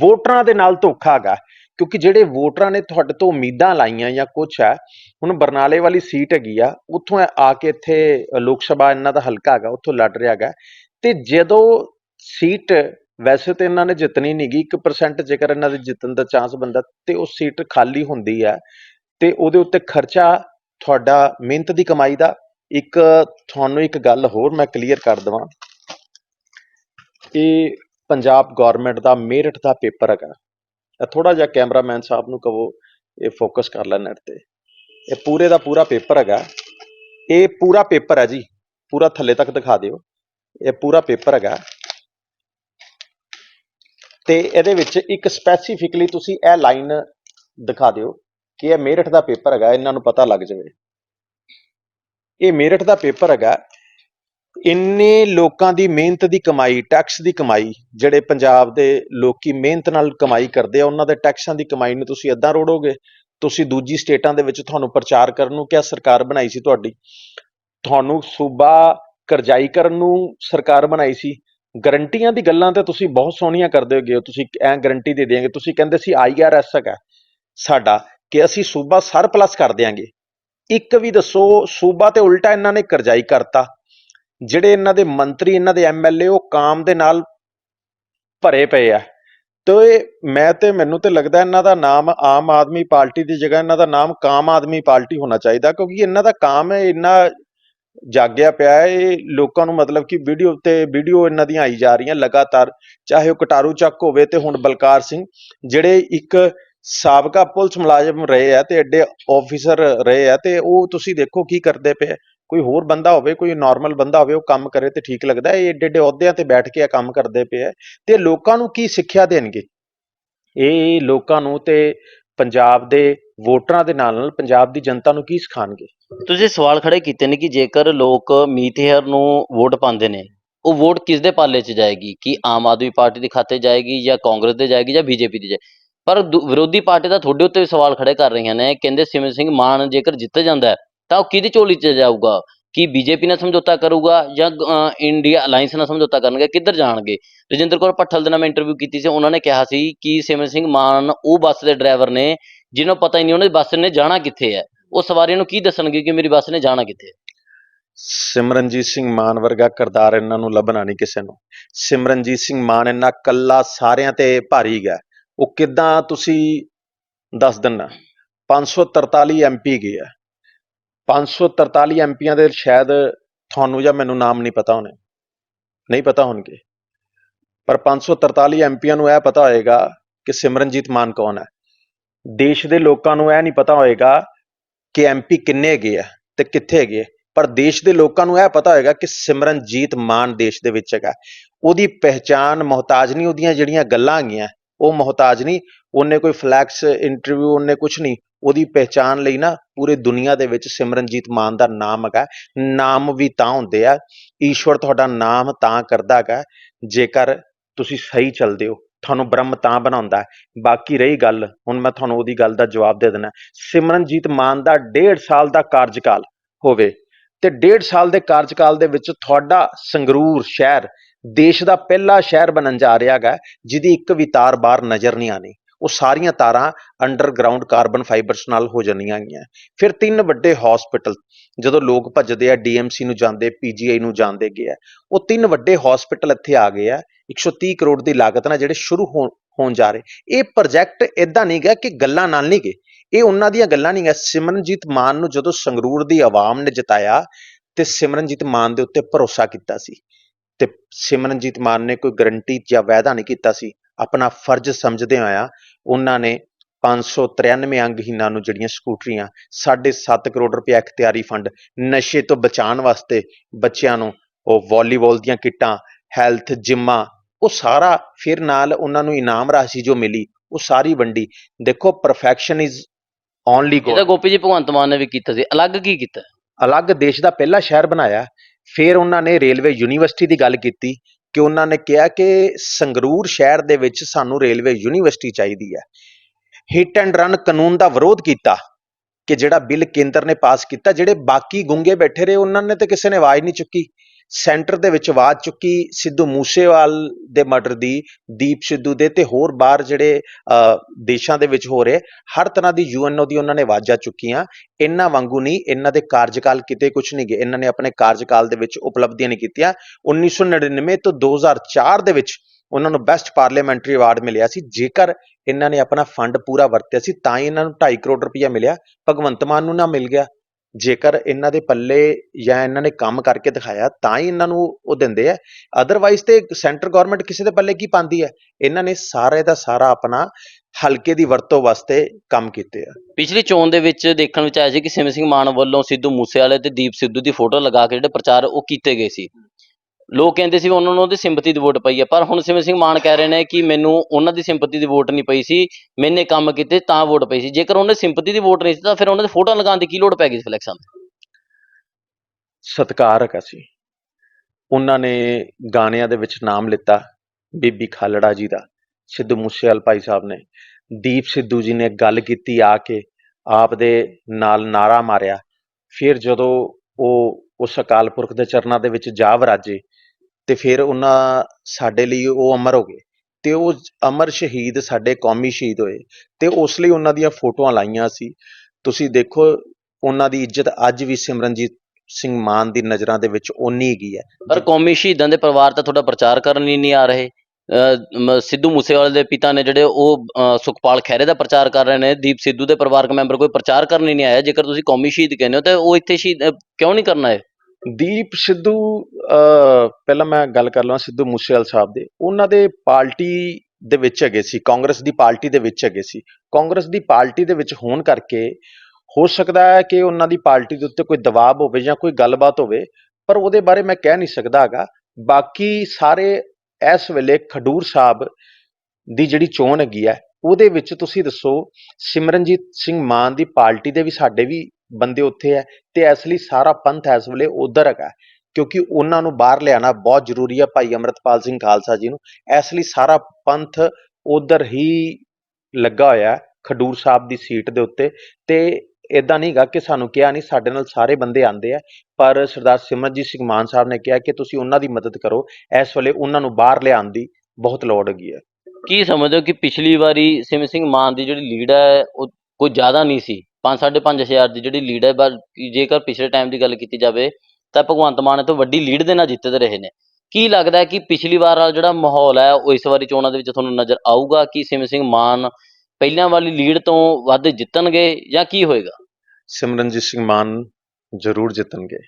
ਵੋਟਰਾਂ ਦੇ ਨਾਲ ਧੋਖਾ ਹੈਗਾ, ਕਿਉਂਕਿ ਜਿਹੜੇ ਵੋਟਰਾਂ ਨੇ ਤੁਹਾਡੇ ਤੋਂ ਉਮੀਦਾਂ ਲਾਈਆਂ ਜਾਂ ਕੁਛ ਹੈ ਹੁਣ ਬਰਨਾਲੇ ਵਾਲੀ ਸੀਟ ਹੈਗੀ ਆ, ਉੱਥੋਂ ਆ ਕੇ ਇੱਥੇ ਲੋਕ ਸਭਾ ਇਹਨਾਂ ਦਾ ਹਲਕਾ ਹੈਗਾ, ਉੱਥੋਂ ਲੜ ਰਿਹਾ ਹੈਗਾ, ਤੇ ਜਦੋਂ ਸੀਟ ਵੈਸੇ ਤੇ ਇਹਨਾਂ ਨੇ ਜਿੱਤਣੀ ਨਹੀਂਗੀ 1% ਜੇਕਰ ਇਹਨਾਂ ਦੇ ਜਿੱਤਣ ਦਾ ਚਾਂਸ ਬੰਦਾ ਤੇ ਉਹ ਸੀਟ ਖਾਲੀ ਹੁੰਦੀ ਹੈ ਤੇ ਉਹਦੇ ਉੱਤੇ ਖਰਚਾ ਤੁਹਾਡਾ ਮਿਹਨਤ ਦੀ ਕਮਾਈ ਦਾ ਇੱਕ, ਤੁਹਾਨੂੰ ਇੱਕ ਗੱਲ ਹੋਰ ਮੈਂ ਕਲੀਅਰ ਕਰ ਦਵਾਂ। ਇਹ ਪੰਜਾਬ ਗਵਰਨਮੈਂਟ ਦਾ ਮੇਰਿਟ ਦਾ ਪੇਪਰ ਹੈਗਾ। ਇਹ ਥੋੜਾ ਜਿਹਾ ਕੈਮਰਾਮੈਨ ਸਾਹਿਬ ਨੂੰ ਕਹੋ ਇਹ ਫੋਕਸ ਕਰ ਲੈ ਨੈਟ ਤੇ। ਇਹ ਪੂਰੇ ਦਾ ਪੂਰਾ ਪੇਪਰ ਹੈਗਾ। ਇਹ ਪੂਰਾ ਪੇਪਰ ਹੈ ਜੀ। ਪੂਰਾ ਥੱਲੇ ਤੱਕ ਦਿਖਾ ਦਿਓ। ਇਹ ਪੂਰਾ ਪੇਪਰ ਹੈਗਾ। ਤੇ ਇਹਦੇ ਵਿੱਚ ਇੱਕ ਸਪੈਸੀਫਿਕਲੀ ਤੁਸੀਂ ਇਹ ਲਾਈਨ ਦਿਖਾ ਦਿਓ ਕਿ ਇਹ ਮੇਰਠ ਦਾ ਪੇਪਰ ਹੈਗਾ, ਇਹਨਾਂ ਨੂੰ ਪਤਾ ਲੱਗ ਜਾਵੇ। ਇਹ ਮੇਰਠ ਦਾ ਪੇਪਰ ਹੈਗਾ, ਇੰਨੇ ਲੋਕਾਂ ਦੀ ਮਿਹਨਤ ਦੀ ਕਮਾਈ ਟੈਕਸ ਦੀ ਕਮਾਈ, ਜਿਹੜੇ ਪੰਜਾਬ ਦੇ ਲੋਕੀ ਮਿਹਨਤ ਨਾਲ ਕਮਾਈ ਕਰਦੇ ਆ, ਉਹਨਾਂ ਦੇ ਟੈਕਸਾਂ ਦੀ ਕਮਾਈ ਨੂੰ ਤੁਸੀਂ ਏਦਾਂ ਰੋੜੋਗੇ, ਤੁਸੀਂ ਦੂਜੀ ਸਟੇਟਾਂ ਦੇ ਵਿੱਚ ਤੁਹਾਨੂੰ ਪ੍ਰਚਾਰ ਕਰਨ ਨੂੰ ਕਿਆ ਸਰਕਾਰ ਬਣਾਈ ਸੀ ਤੁਹਾਡੀ? ਤੁਹਾਨੂੰ ਸੂਬਾ ਕਰਜ਼ਾਈ ਕਰਨ ਨੂੰ ਸਰਕਾਰ ਬਣਾਈ ਸੀ ਗਰੰਟੀਆਂ ਦੀ ਗੱਲਾਂ ਤਾਂ ਤੁਸੀਂ ਬਹੁਤ ਸੋਹਣੀਆਂ ਕਰਦੇ ਹੋਗੇ, ਤੁਸੀਂ ਐ ਗਰੰਟੀ ਦੇ ਦਿਆਂਗੇ, ਤੁਸੀਂ ਕਹਿੰਦੇ ਸੀ ਆਈਆਰਐਸ ਹੈਗਾ ਸਾਡਾ ਕਿ ਅਸੀਂ ਸੂਬਾ ਸਰਪਲਸ ਕਰ ਦਿਆਂਗੇ। ਇੱਕ ਵੀ ਦੱਸੋ, ਸੂਬਾ ਤੇ ਉਲਟਾ ਇਹਨਾਂ ਨੇ ਕਰਜ਼ਾਈ ਕਰਤਾ। ਜਿਹੜੇ ਇਹਨਾਂ ਦੇ ਮੰਤਰੀ, ਇਹਨਾਂ ਦੇ ਐਮਐਲਏ ਉਹ ਕਾਮ ਦੇ ਨਾਲ ਭਰੇ ਪਏ ਆ। ਤੇ ਮੈਂ ਤੇ, ਮੈਨੂੰ ਤੇ ਲੱਗਦਾ ਇਹਨਾਂ ਦਾ ਨਾਮ ਆਮ ਆਦਮੀ ਪਾਰਟੀ ਦੀ ਜਗ੍ਹਾ, ਇਹਨਾਂ ਦਾ ਨਾਮ ਕਾਮ ਆਦਮੀ ਪਾਰਟੀ ਹੋਣਾ ਚਾਹੀਦਾ, ਕਿਉਂਕਿ ਇਹਨਾਂ ਦਾ ਕਾਮ ਹੈ, ਇੰਨਾ ਜਾਗਿਆ ਪਿਆ ਹੈ। ਇਹ ਲੋਕਾਂ ਨੂੰ ਮਤਲਬ ਕਿ ਵੀਡੀਓ ਤੇ ਵੀਡੀਓ ਇਹਨਾਂ ਦੀਆਂ ਆਈ ਜਾ ਰਹੀਆਂ ਲਗਾਤਾਰ, ਚਾਹੇ ਉਹ ਕਟਾਰੂ ਚੱਕ ਹੋਵੇ ਤੇ ਹੁਣ ਬਲਕਾਰ ਸਿੰਘ, ਜਿਹੜੇ ਇੱਕ ਸਾਬਕਾ ਪੁਲਿਸ ਮੁਲਾਜ਼ਮ ਰਹੇ ਆ ਤੇ ਐਡੇ ਆਫੀਸਰ ਰਹੇ ਆ ਤੇ ਉਹ ਤੁਸੀਂ ਦੇਖੋ ਕੀ ਕਰਦੇ ਪਏ ਆ। ਕੋਈ ਹੋਰ ਬੰਦਾ ਹੋਵੇ, ਕੋਈ ਨਾਰਮਲ ਬੰਦਾ ਹੋਵੇ, ਉਹ ਕੰਮ ਕਰੇ ਤੇ ਠੀਕ ਲੱਗਦਾ ਇਹ ਏਡੇ ਏਡੇ ਅਹੁਦਿਆਂ ਤੇ ਬੈਠ ਕੇ ਇਹ ਕੰਮ ਕਰਦੇ ਪਏ ਆ। ਤੇ ਲੋਕਾਂ ਨੂੰ ਕੀ ਸਿੱਖਿਆ ਦੇਣਗੇ? ਇਹ ਲੋਕਾਂ ਨੂੰ ਤੇ ਪੰਜਾਬ ਦੇ ਵੋਟਰਾਂ ਦੇ ਨਾਲ ਨਾਲ ਪੰਜਾਬ ਦੀ ਜਨਤਾ ਨੂੰ ਕੀ ਸਿਖਾਣਗੇ? ਤੁਸੀਂ ਸਵਾਲ ਖੜੇ ਕੀਤੇ ਨੇ ਕਿ ਜੇਕਰ ਲੋਕ ਮੀਤ ਹੇਅਰ ਨੂੰ ਵੋਟ ਪਾਉਂਦੇ ਨੇ ਉਹ ਵੋਟ ਕਿਸ ਦੇ ਪਾਲੇ 'ਚ ਜਾਏਗੀ? ਕਿ ਆਮ ਆਦਮੀ ਪਾਰਟੀ ਦੇ ਖਾਤੇ ਜਾਏਗੀ ਜਾਂ ਕਾਂਗਰਸ ਦੇ ਜਾਏਗੀ ਜਾਂ ਬੀਜੇਪੀ ਦੀ ਜਾਏਗੀ? ਪਰ ਵਿਰੋਧੀ ਪਾਰਟੀ ਤਾਂ ਤੁਹਾਡੇ ਉੱਤੇ ਵੀ ਸਵਾਲ ਖੜੇ ਕਰ ਰਹੀਆਂ ਨੇ ਕਹਿੰਦੇ ਸਿਮਰ ਸਿੰਘ ਮਾਨ ਜੇਕਰ ਜਿੱਤ ਜਾਂਦਾ ਹੈ, ਤਾਂ ਉਹ ਕਿਹਦੀ ਝੋਲੀ 'ਚ ਜਾਊਗਾ? ਕਿ ਬੀਜੇਪੀ ਨਾਲ ਸਮਝੌਤਾ ਕਰੂਗਾ ਜਾਂ ਇੰਡੀਆ ਅਲਾਈਅੰਸ ਨਾਲ ਸਮਝੌਤਾ ਕਰਨਗੇ? ਕਿੱਧਰ ਜਾਣਗੇ? ਰਜਿੰਦਰ ਕੌਰ ਭੱਠਲ ਦੇ ਨਾਲ ਮੈਂ ਇੰਟਰਵਿਊ ਕੀਤੀ ਸੀ ਉਹਨਾਂ ਨੇ ਕਿਹਾ ਸੀ ਕਿ ਸਿਮਰ ਸਿੰਘ ਮਾਨ ਉਹ ਬੱਸ ਦੇ ਡਰਾਈਵਰ ਨੇ ਜਿਹਨੂੰ ਪਤਾ ਹੀ ਨਹੀਂ ਉਹਨੇ ਬੱਸ ਨੇ ਜਾਣਾ ਕਿੱਥੇ ਹੈ। ਉਹ ਸਵਾਰੀ ਨੂੰ ਕੀ ਦੱਸਣਗੇ ਕਿ ਮੇਰੀ ਬੱਸ ਨੇ ਜਾਣਾ ਕਿੱਥੇ ਹੈ? ਸਿਮਰਨਜੀਤ ਸਿੰਘ ਮਾਨ ਵਰਗਾ ਕਰਤਾਰ ਇਹਨਾਂ ਨੂੰ ਲੱਭਣਾ ਨਹੀਂ ਕਿਸੇ ਨੂੰ। ਸਿਮਰਨਜੀਤ ਸਿੰਘ ਮਾਨ ਇਹਨਾਂ ਕੱਲਾ ਸਾਰਿਆਂ ਤੇ ਭਾਰੀ ਗਿਆ ਉਹ ਕਿਦਾਂ ਤੁਸੀਂ ਦੱਸ ਦਿੰਨਾ। 543 ਐਮਪੀ ਗਏ ਆ 543 ਐਮਪੀਆਂ ਦੇ ਸ਼ਾਇਦ ਤੁਹਾਨੂੰ ਜਾਂ ਮੈਨੂੰ ਨਾਮ ਨਹੀਂ ਪਤਾ ਹੋਣੇ। ਨਹੀਂ ਪਤਾ ਹੋਣਗੇ। ਪਰ 543 ਐਮਪੀਆਂ ਨੂੰ ਇਹ ਪਤਾ ਹੋਏਗਾ ਕਿ ਸਿਮਰਨਜੀਤ ਮਾਨ ਕੌਣ ਹੈ। ਦੇਸ਼ ਦੇ ਲੋਕਾਂ ਨੂੰ ਇਹ ਨਹੀਂ ਪਤਾ ਹੋਏਗਾ ਕਿ ਐਮਪੀ ਕਿੰਨੇ ਹੈਗੇ ਆ ਤੇ ਕਿੱਥੇ ਹੈਗੇ ਆ। ਪਰ ਦੇਸ਼ ਦੇ ਲੋਕਾਂ ਨੂੰ ਇਹ ਪਤਾ ਹੋਏਗਾ ਕਿ ਸਿਮਰਨਜੀਤ ਮਾਨ ਦੇਸ਼ ਦੇ ਵਿੱਚ ਹੈਗਾ। ਉਹਦੀ ਪਹਿਚਾਨ ਮੁਹਤਾਜ ਨਹੀਂ, ਉਹਦੀਆਂ ਜਿਹੜੀਆਂ ਗੱਲਾਂ ਹੈਗੀਆਂ, ਉਹ ਮੁਹਤਾਜ ਨਹੀਂ। ਉਹਨੇ ਕੋਈ ਫਲੈਕਸ ਇੰਟਰਵਿਊ, ਉਹਨੇ ਕੁਝ ਨਹੀਂ। ਉਹਦੀ ਪਹਿਚਾਨ ਲਈ ਨਾ ਪੂਰੇ ਦੁਨੀਆ ਦੇ ਵਿੱਚ ਸਿਮਰਨਜੀਤ ਮਾਨ ਦਾ ਨਾਮ ਹੈਗਾ। ਨਾਮ ਵੀ ਤਾਂ ਹੁੰਦੇ ਆ। ਈਸ਼ਵਰ ਤੁਹਾਡਾ ਨਾਮ ਤਾਂ ਕਰਦਾ ਹੈਗਾ। ਜੇਕਰ ਤੁਸੀਂ ਸਹੀ ਚੱਲਦੇ ਹੋ ਤੁਹਾਨੂੰ ਬ੍ਰਹਮ ਤਾਂ ਬਣਾਉਂਦਾ ਬਾਕੀ ਰਹੀ ਗੱਲ, ਹੁਣ ਮੈਂ ਤੁਹਾਨੂੰ ਉਹਦੀ ਗੱਲ ਦਾ ਜਵਾਬ ਦੇ ਦੇਣਾ ਸਿਮਰਨਜੀਤ ਮਾਨ ਦਾ 1.5 ਸਾਲ ਦਾ ਕਾਰਜਕਾਲ ਹੋਵੇ ਤੇ 1.5 ਸਾਲ ਦੇ ਕਾਰਜਕਾਲ ਦੇ ਵਿੱਚ ਤੁਹਾਡਾ ਸੰਗਰੂਰ ਸ਼ਹਿਰ ਦੇਸ਼ ਦਾ ਪਹਿਲਾ ਸ਼ਹਿਰ ਬਣਨ ਜਾ ਰਿਹਾ ਹੈਗਾ, ਜਿਹਦੀ ਇੱਕ ਵੀ ਤਾਰ ਬਾਹਰ ਨਜ਼ਰ ਨਹੀਂ ਆਣੀ ਉਹ ਸਾਰੀਆਂ ਤਾਰਾਂ ਅੰਡਰਗਰਾਉਂਡ ਕਾਰਬਨ ਫਾਈਬਰਸ ਨਾਲ ਹੋ ਜਾਣੀਆਂ ਗਈਆਂ। ਫਿਰ ਤਿੰਨ ਵੱਡੇ ਹਸਪੀਟਲ ਜਦੋਂ ਲੋਕ ਭੱਜਦੇ ਆ ਡੀਐਮਸੀ ਨੂੰ ਜਾਂਦੇ ਪੀਜੀਆਈ ਨੂੰ ਜਾਂਦੇ ਗਏ ਉਹ ਤਿੰਨ ਵੱਡੇ ਹਸਪੀਟਲ ਇੱਥੇ ਆ ਗਏ ਆ 130 ਕਰੋੜ ਦੀ ਲਾਗਤ ਨਾਲ ਜਿਹੜੇ ਸ਼ੁਰੂ ਹੋਣ ਹੋਣ ਜਾ ਰਹੇ। ਇਹ ਪ੍ਰੋਜੈਕਟ ਇਦਾਂ ਨਹੀਂ ਗਿਆ ਕਿ ਗੱਲਾਂ ਨਾਲ ਨਹੀਂ ਗਏ। ਇਹ ਉਹਨਾਂ ਦੀਆਂ ਗੱਲਾਂ ਨਹੀਂ ਗਿਆ। ਸਿਮਰਨਜੀਤ ਮਾਨ ਨੂੰ ਜਦੋਂ ਸੰਗਰੂਰ ਦੀ ਆਵਾਮ ਨੇ ਜਿਤਾਇਆ ਤੇ ਸਿਮਰਨਜੀਤ ਮਾਨ ਦੇ ਉੱਤੇ ਭਰੋਸਾ ਕੀਤਾ ਸੀ ਤੇ ਸਿਮਰਨਜੀਤ ਮਾਨ ਨੇ ਕੋਈ ਗਰੰਟੀ ਜਾਂ ਵਾਅਦਾ ਨਹੀਂ ਕੀਤਾ ਸੀ। ਆਪਣਾ ਫਰਜ਼ ਸਮਝਦੇ ਹੋਇਆ ਉਹਨਾਂ ਨੇ 593 ਅੰਗਹੀਨਾਂ ਨੂੰ ਜਿਹੜੀਆਂ ਸਕੂਟਰੀਆਂ 7.5 ਕਰੋੜ ਰੁਪਏ ਇਖਤਿਆਰੀ ਫੰਡ ਨਸ਼ੇ ਤੋਂ ਬਚਾਉਣ ਵਾਸਤੇ ਬੱਚਿਆਂ ਨੂੰ ਉਹ ਵਾਲੀਬਾਲ ਦੀਆਂ ਕਿੱਟਾਂ ਹੈਲਥ ਜਿੰਮਾਂ ਉਹ ਸਾਰਾ ਫਿਰ ਨਾਲ ਉਹਨਾਂ ਨੂੰ ਇਨਾਮ ਰਾਸ਼ੀ ਜੋ ਮਿਲੀ ਉਹ ਸਾਰੀ ਵੰਡੀ। ਦੇਖੋ ਪਰਫੈਕਸ਼ਨ ਇਜ਼ ਓਨਲੀ ਇਹਦਾ ਗੋਡ ਗੋਪੀ ਜੀ ਭਗਵੰਤ ਮਾਨ ਨੇ ਵੀ ਕੀਤਾ ਸੀ। ਅਲੱਗ ਕੀ ਕੀਤਾ? ਅਲੱਗ ਦੇਸ਼ ਦਾ ਪਹਿਲਾ ਸ਼ਹਿਰ ਬਣਾਇਆ। ਫਿਰ ਉਹਨਾਂ ਨੇ ਰੇਲਵੇ ਯੂਨੀਵਰਸਿਟੀ ਦੀ ਗੱਲ ਕੀਤੀ। ਕਿ ਉਹਨਾਂ ਨੇ ਕਿਹਾ ਕਿ ਸੰਗਰੂਰ ਸ਼ਹਿਰ ਦੇ ਵਿੱਚ ਸਾਨੂੰ ਰੇਲਵੇ ਯੂਨੀਵਰਸਿਟੀ ਚਾਹੀਦੀ ਹੈ। ਹਿੱਟ ਐਂਡ ਰਨ ਕਾਨੂੰਨ ਦਾ ਵਿਰੋਧ ਕੀਤਾ ਕਿ ਜਿਹੜਾ ਬਿੱਲ ਕੇਂਦਰ ਨੇ ਪਾਸ ਕੀਤਾ, ਜਿਹੜੇ ਬਾਕੀ ਗੁੰਗੇ ਬੈਠੇ ਰਹੇ, ਉਹਨਾਂ ਨੇ ਤੇ ਕਿਸੇ ਨੇ ਆਵਾਜ਼ ਨਹੀਂ ਚੁੱਕੀ। ਸੈਂਟਰ ਦੇ ਵਿੱਚ ਆਵਾਜ਼ ਚੁੱਕੀ ਸਿੱਧੂ ਮੂਸੇਵਾਲ ਦੇ ਮਰਡਰ ਦੀ ਦੀਪ ਸਿੱਧੂ ਦੇ ਤੇ ਹੋਰ ਬਾਹਰ ਜਿਹੜੇ ਅ, ਦੇਸ਼ਾਂ ਦੇ ਵਿੱਚ ਹੋ ਰਹੇ ਹਰ ਤਰ੍ਹਾਂ ਦੀ ਯੂਐਨਓ ਦੀ ਉਹਨਾਂ ਨੇ ਆਵਾਜ਼ਾਂ ਚੁੱਕੀਆਂ। ਇਹਨਾਂ ਵਾਂਗੂ ਨਹੀਂ ਇਹਨਾਂ ਦੇ ਕਾਰਜਕਾਲ ਕਿਤੇ ਕੁਝ ਨਹੀਂ ਗਏ। ਇਹਨਾਂ ਨੇ ਆਪਣੇ ਕਾਰਜਕਾਲ ਦੇ ਵਿੱਚ ਉਪਲਬਧੀਆਂ ਨਹੀਂ ਕੀਤੀਆਂ। 1999 ਤੋਂ 2004 ਦੇ ਵਿੱਚ ਉਹਨਾਂ ਨੂੰ ਬੈਸਟ ਪਾਰਲੀਮੈਂਟਰੀ ਅਵਾਰਡ ਮਿਲਿਆ ਸੀ। ਜੇਕਰ ਇਹਨਾਂ ਨੇ ਆਪਣਾ ਫੰਡ ਪੂਰਾ ਵਰਤਿਆ ਸੀ ਤਾਂ ਹੀ ਇਹਨਾਂ ਨੂੰ 2.5 ਕਰੋੜ ਰੁਪਇਆ ਮਿਲਿਆ। ਭਗਵੰਤ ਮਾਨ ਨੂੰ ਨਾ ਮਿਲ ਗਿਆ। ਜੇਕਰ ਇਹਨਾਂ ਦੇ ਪੱਲੇ ਜਾਂ ਇਹਨਾਂ ਨੇ ਕੰਮ ਕਰਕੇ ਦਿਖਾਇਆ, ਤਾਂ ਹੀ ਇਹਨਾਂ ਨੂੰ ਉਹ ਦਿੰਦੇ ਆ। ਅਦਰਵਾਈਜ਼ ਤੇ ਸੈਂਟਰ ਗਵਰਨਮੈਂਟ ਕਿਸੇ ਦੇ ਪੱਲੇ ਕੀ ਪਾਉਂਦੀ ਹੈ ਇਹਨਾਂ ਨੇ ਸਾਰੇ ਦਾ ਸਾਰਾ ਆਪਣਾ ਹਲਕੇ ਦੀ ਵਰਤੋਂ ਵਾਸਤੇ ਕੰਮ ਕੀਤੇ ਆ। ਪਿਛਲੀ ਚੋਣ ਦੇ ਵਿੱਚ ਦੇਖਣ ਵਿੱਚ ਆਇਆ ਸੀ ਕਿ ਸਿਮਰ ਸਿੰਘ ਮਾਨ ਵੱਲੋਂ ਸਿੱਧੂ ਮੂਸੇਵਾਲੇ ਤੇ ਦੀਪ ਸਿੱਧੂ ਦੀ ਫੋਟੋ ਲਗਾ ਕੇ ਜਿਹੜੇ ਪ੍ਰਚਾਰ ਉਹ ਕੀਤੇ ਗਏ ਸੀ। ਲੋਕ ਕਹਿੰਦੇ ਸੀ ਉਹਨਾਂ ਨੂੰ ਉਹਦੀ ਸਿੰਪਤੀ ਦੀ ਵੋਟ ਪਈ ਹੈ, ਪਰ ਹੁਣ ਸਿਮਰ ਸਿੰਘ ਮਾਨ ਕਹਿ ਰਹੇ ਨੇ ਕਿ ਮੈਨੂੰ ਉਹਨਾਂ ਦੀ ਸਿੰਪਤੀ ਦੀ ਵੋਟ ਨਹੀਂ ਪਈ ਸੀ, ਮੈਨੇ ਕੰਮ ਕੀਤੇ ਤਾਂ ਵੋਟ ਪਈ ਸੀ। ਜੇਕਰ ਉਹਨੇ ਸਿੰਪਥੀ ਦੀ ਵੋਟ ਨਹੀਂ ਸੀ, ਤਾਂ ਫਿਰ ਉਹਨਾਂ ਦੇ ਫੋਟੋ ਲਗਾਉਣ ਦੀ ਕੀ ਲੋੜ ਪੈ ਗਈ ਸੀ ਫਲੈਕਸਾਂ ਦੀ? ਅਸੀਂ ਉਹਨਾਂ ਨੇ ਗਾਣਿਆਂ ਦੇ ਵਿੱਚ ਨਾਮ ਲਿੱਤਾ, ਬੀਬੀ ਖਾਲੜਾ ਜੀ ਦਾ, ਸਿੱਧੂ ਮੂਸੇਵਾਲ ਭਾਈ ਸਾਹਿਬ ਨੇ। ਦੀਪ ਸਿੱਧੂ ਜੀ ਨੇ ਗੱਲ ਕੀਤੀ ਆ ਕੇ, ਆਪ ਦੇ ਨਾਲ ਨਾਰਾ ਮਾਰਿਆ। ਫਿਰ ਜਦੋਂ ਉਹ ਉਸ ਅਕਾਲ ਪੁਰਖ ਦੇ ਚਰਨਾਂ ਦੇ ਵਿੱਚ ਜਾ ਵਰਾਜੇ ਤੇ ਫਿਰ ਉਹਨਾਂ ਸਾਡੇ ਲਈ ਉਹ ਅਮਰ ਹੋ ਗਏ ਤੇ ਉਹ ਅਮਰ ਸ਼ਹੀਦ ਸਾਡੇ ਕੌਮੀ ਸ਼ਹੀਦ ਹੋਏ ਤੇ ਉਸ ਲਈ ਉਹਨਾਂ ਦੀਆਂ ਫੋਟੋਆਂ ਲਾਈਆਂ ਸੀ। ਤੁਸੀਂ ਦੇਖੋ ਉਹਨਾਂ ਦੀ ਇੱਜ਼ਤ ਅੱਜ ਵੀ ਸਿਮਰਨਜੀਤ ਸਿੰਘ ਮਾਨ ਦੀ ਨਜ਼ਰਾਂ ਦੇ ਵਿੱਚ ਓਨੀ ਹੈਗੀ ਹੈ। ਪਰ ਕੌਮੀ ਸ਼ਹੀਦਾਂ ਦੇ ਪਰਿਵਾਰ ਤਾਂ ਤੁਹਾਡਾ ਪ੍ਰਚਾਰ ਕਰਨ ਹੀ ਨਹੀਂ ਆ ਰਹੇ। ਅਹ, ਸਿੱਧੂ ਮੂਸੇਵਾਲੇ ਦੇ ਪਿਤਾ ਨੇ ਜਿਹੜੇ ਉਹ ਅਹ, ਸੁਖਪਾਲ ਖਹਿਰੇ ਦਾ ਪ੍ਰਚਾਰ ਕਰ ਰਹੇ ਨੇ ਦੀਪ ਸਿੱਧੂ ਦੇ ਪਰਿਵਾਰਕ ਮੈਂਬਰ ਕੋਈ ਪ੍ਰਚਾਰ ਕਰਨ ਹੀ ਨਹੀਂ ਆਇਆ। ਜੇਕਰ ਤੁਸੀਂ ਕੌਮੀ ਸ਼ਹੀਦ ਕਹਿੰਦੇ ਹੋ ਤਾਂ ਉਹ ਇੱਥੇ ਸ਼ਹੀਦ ਅਹ, ਕਿਉਂ ਨਹੀਂ ਕਰਨਾ ਹੈ ਦੀਪ ਸਿੱਧੂ ਪਹਿਲਾਂ ਮੈਂ ਗੱਲ ਕਰ ਲਵਾਂ ਸਿੱਧੂ ਮੂਸੇਵਾਲ ਸਾਹਿਬ ਦੇ। ਉਹਨਾਂ ਦੇ ਪਾਰਟੀ ਦੇ ਵਿੱਚ ਹੈਗੇ ਸੀ, ਕਾਂਗਰਸ ਦੀ ਪਾਰਟੀ ਦੇ ਵਿੱਚ ਹੈਗੇ ਸੀ। ਕਾਂਗਰਸ ਦੀ ਪਾਰਟੀ ਦੇ ਵਿੱਚ ਹੋਣ ਕਰਕੇ ਹੋ ਸਕਦਾ ਹੈ ਕਿ ਉਹਨਾਂ ਦੀ ਪਾਰਟੀ ਦੇ ਉੱਤੇ ਕੋਈ ਦਬਾਅ ਹੋਵੇ ਜਾਂ ਕੋਈ ਗੱਲਬਾਤ ਹੋਵੇ, ਪਰ ਉਹਦੇ ਬਾਰੇ ਮੈਂ ਕਹਿ ਨਹੀਂ ਸਕਦਾ ਹੈਗਾ। ਬਾਕੀ ਸਾਰੇ ਇਸ ਵੇਲੇ ਖਡੂਰ ਸਾਹਿਬ ਦੀ ਜਿਹੜੀ ਚੋਣ ਹੈਗੀ ਹੈ ਉਹਦੇ ਵਿੱਚ ਤੁਸੀਂ ਦੱਸੋ, ਸਿਮਰਨਜੀਤ ਸਿੰਘ ਮਾਨ ਦੀ ਪਾਰਟੀ ਦੇ ਵੀ ਸਾਡੇ ਵੀ ਬੰਦੇ ਉੱਥੇ ਹੈ ਤੇ ਇਸ ਲਈ ਸਾਰਾ ਪੰਥ ਇਸ ਵੇਲੇ ਉਧਰ ਹੈਗਾ ਕਿਉਂਕਿ ਉਹਨਾਂ ਨੂੰ ਬਾਹਰ ਲਿਆਣਾ ਬਹੁਤ ਜ਼ਰੂਰੀ ਹੈ ਭਾਈ ਅਮਰਤਪਾਲ ਸਿੰਘ ਖਾਲਸਾ ਜੀ ਨੂੰ। ਇਸ ਲਈ ਸਾਰਾ ਪੰਥ ਉਧਰ ਹੀ ਲੱਗਾ ਹੋਇਆ ਖਡੂਰ ਸਾਹਿਬ ਦੀ ਸੀਟ ਦੇ ਉੱਤੇ। ਤੇ ਇਦਾਂ ਨਹੀਂਗਾ ਕਿ ਸਾਨੂੰ ਕਿਹਾ ਨਹੀਂ, ਸਾਡੇ ਨਾਲ ਸਾਰੇ ਬੰਦੇ ਆਂਦੇ ਆ, ਪਰ ਸਰਦਾਰ ਸਿਮਰਨਜੀਤ ਸਿੰਘ ਮਾਨ ਸਾਹਿਬ ਨੇ ਕਿਹਾ ਕਿ ਤੁਸੀਂ ਉਹਨਾਂ ਦੀ ਮਦਦ ਕਰੋ, ਇਸ ਵੇਲੇ ਉਹਨਾਂ ਨੂੰ ਬਾਹਰ ਲਿਆਉਣ ਦੀ ਬਹੁਤ ਲੋੜ ਹੈਗੀ ਹੈ। ਕੀ ਸਮਝਦੇ ਹੋ ਕਿ ਪਿਛਲੀ ਵਾਰੀ ਸਿਮ ਸਿੰਘ ਮਾਨ ਦੀ ਜਿਹੜੀ ਲੀਡ ਹੈ, ਉਹ ਕੋਈ ਜ਼ਿਆਦਾ ਨਹੀਂ ਸੀ? 5 ਹਜ਼ਾਰ ਦੀ ਜਿਹੜੀ ਲੀਡ ਹੈ ਪਰ ਜੇਕਰ ਪਿਛਲੇ ਟਾਈਮ ਦੀ ਗੱਲ ਕੀਤੀ ਜਾਵੇ, ਤਾਂ ਭਗਵੰਤ ਮਾਨ ਤੋਂ ਵੱਡੀ ਲੀਡ ਦੇ ਨਾਲ ਜਿੱਤਦੇ ਰਹੇ ਨੇ। ਕੀ ਲੱਗਦਾ ਹੈ ਕਿ ਪਿਛਲੀ ਵਾਰ ਵਾਲਾ ਜਿਹੜਾ ਮਾਹੌਲ ਹੈ, ਉਹ ਇਸ ਵਾਰੀ ਚੋਣਾਂ ਦੇ ਵਿੱਚ ਤੁਹਾਨੂੰ ਨਜ਼ਰ ਆਊਗਾ ਕਿ ਸਿਮ ਸਿੰਘ ਮਾਨ ਪਹਿਲਾਂ ਵਾਲੀ ਲੀਡ ਤੋਂ ਵੱਧ ਜਿੱਤਣਗੇ ਜਾਂ ਕੀ ਹੋਏਗਾ? ਸਿਮਰਨਜੀਤ ਸਿੰਘ ਮਾਨ ਜ਼ਰੂਰ ਜਿੱਤਣਗੇ।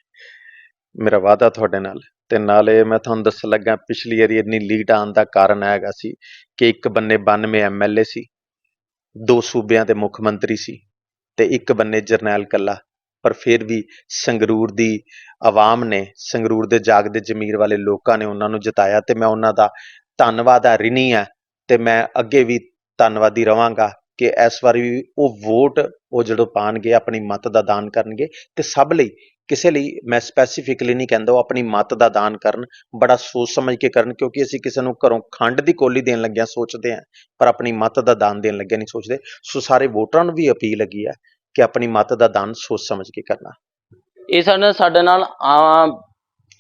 ਮੇਰਾ ਵਾਅਦਾ ਤੁਹਾਡੇ ਨਾਲ ਤੇ ਨਾਲੇ ਮੈਂ ਤੁਹਾਨੂੰ ਦੱਸਣ ਲੱਗਾ, ਪਿਛਲੀ ਵਾਰੀ ਇੰਨੀ ਲੀਡ ਆਉਣ ਦਾ ਕਾਰਨ ਇਹ ਹੈਗਾ ਸੀ ਕਿ ਇੱਕ ਬੰਨੇ 92 ਐਮਐਲਏ ਸੀ, ਦੋ ਸੂਬਿਆਂ ਦੇ ਮੁੱਖ ਮੰਤਰੀ ਸੀ ਤੇ ਇੱਕ ਬੰਨੇ ਜਰਨੈਲ ਕੱਲਾ। ਪਰ ਫਿਰ ਵੀ ਸੰਗਰੂਰ ਦੀ ਆਵਾਮ ਨੇ, ਸੰਗਰੂਰ ਦੇ ਜਾਗਦੇ ਜ਼ਮੀਰ ਵਾਲੇ ਲੋਕਾਂ ਨੇ ਉਹਨਾਂ ਨੂੰ ਜਿਤਾਇਆ ਤੇ ਮੈਂ ਉਹਨਾਂ ਦਾ ਧੰਨਵਾਦ ਆ, ਰਿਣੀ ਆ ਤੇ ਮੈਂ ਅੱਗੇ ਵੀ ਧੰਨਵਾਦੀ ਰਵਾਂਗਾ ਕਿ ਇਸ ਵਾਰੀ ਵੀ ਉਹ ਵੋਟ ਉਹ ਜਦੋਂ ਪਾਣਗੇ, ਆਪਣੀ ਮਤ ਦਾ ਦਾਨ ਕਰਨਗੇ ਤੇ ਸਭ ਲਈ ਕਿਸੇ ਲਈ ਮੈਂ ਸਪੈਸੀਫਿਕਲੀ ਨਹੀਂ ਕਹਿੰਦਾ, ਉਹ ਆਪਣੀ ਮਤ ਦਾ ਦਾਨ ਕਰਨ, ਬੜਾ ਸੋਚ ਸਮਝ ਕੇ ਕਰਨ, ਕਿਉਂਕਿ ਅਸੀਂ ਕਿਸੇ ਨੂੰ ਘਰੋਂ ਖੰਡ ਦੀ ਕੋਲੀ ਦੇਣ ਲੱਗਿਆ ਸੋਚਦੇ ਹਾਂ, ਪਰ ਆਪਣੀ ਮਤ ਦਾ ਦਾਨ ਦੇਣ ਲੱਗਿਆ ਨਹੀਂ ਸੋਚਦੇ। ਸੋ ਸਾਰੇ ਵੋਟਰਾਂ ਨੂੰ ਵੀ ਅਪੀਲ ਹੈਗੀ ਹੈ ਕਿ ਆਪਣੀ ਮਤ ਦਾ ਦਾਨ ਸੋਚ ਸਮਝ ਕੇ ਕਰਨਾ। ਇਹ ਸਨ ਸਾਡੇ ਨਾਲ ਆ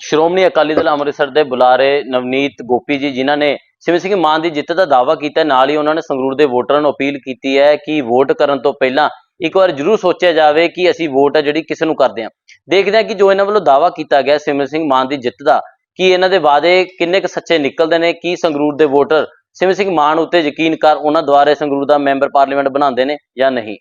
ਸ਼੍ਰੋਮਣੀ ਅਕਾਲੀ ਦਲ ਅੰਮ੍ਰਿਤਸਰ ਦੇ ਬੁਲਾਰੇ ਨਵਨੀਤ ਗੋਪੀ ਜੀ, ਜਿਨ੍ਹਾਂ ਨੇ ਸਿਮਰ ਸਿੰਘ ਮਾਨ ਦੀ ਜਿੱਤ ਦਾ ਦਾਅਵਾ ਕੀਤਾ। ਨਾਲ ਹੀ ਉਹਨਾਂ ਨੇ ਸੰਗਰੂਰ ਦੇ ਵੋਟਰਾਂ ਨੂੰ ਅਪੀਲ ਕੀਤੀ ਹੈ ਕਿ ਵੋਟ ਕਰਨ ਤੋਂ ਪਹਿਲਾਂ ਇੱਕ ਵਾਰ ਜ਼ਰੂਰ ਸੋਚਿਆ ਜਾਵੇ ਕਿ ਅਸੀਂ ਵੋਟ ਹੈ ਜਿਹੜੀ ਕਿਸ ਨੂੰ ਕਰਦੇ ਹਾਂ। ਦੇਖਦੇ ਹਾਂ ਕਿ ਜੋ ਇਹਨਾਂ ਵੱਲੋਂ ਦਾਅਵਾ ਕੀਤਾ ਗਿਆ ਸਿਮਰ ਸਿੰਘ ਮਾਨ ਦੀ ਜਿੱਤ ਦਾ, ਕਿ ਇਹਨਾਂ ਦੇ ਵਾਅਦੇ ਕਿੰਨੇ ਕੁ ਸੱਚੇ ਨਿਕਲਦੇ ਨੇ, ਕੀ ਸੰਗਰੂਰ ਦੇ ਵੋਟਰ ਸਿਮਰ ਸਿੰਘ ਮਾਨ ਉੱਤੇ ਯਕੀਨ ਕਰ ਉਹਨਾਂ ਦੁਆਰੇ ਸੰਗਰੂਰ ਦਾ ਮੈਂਬਰ ਪਾਰਲੀਮੈਂਟ ਬਣਾਉਂਦੇ ਨੇ ਜਾਂ ਨਹੀਂ।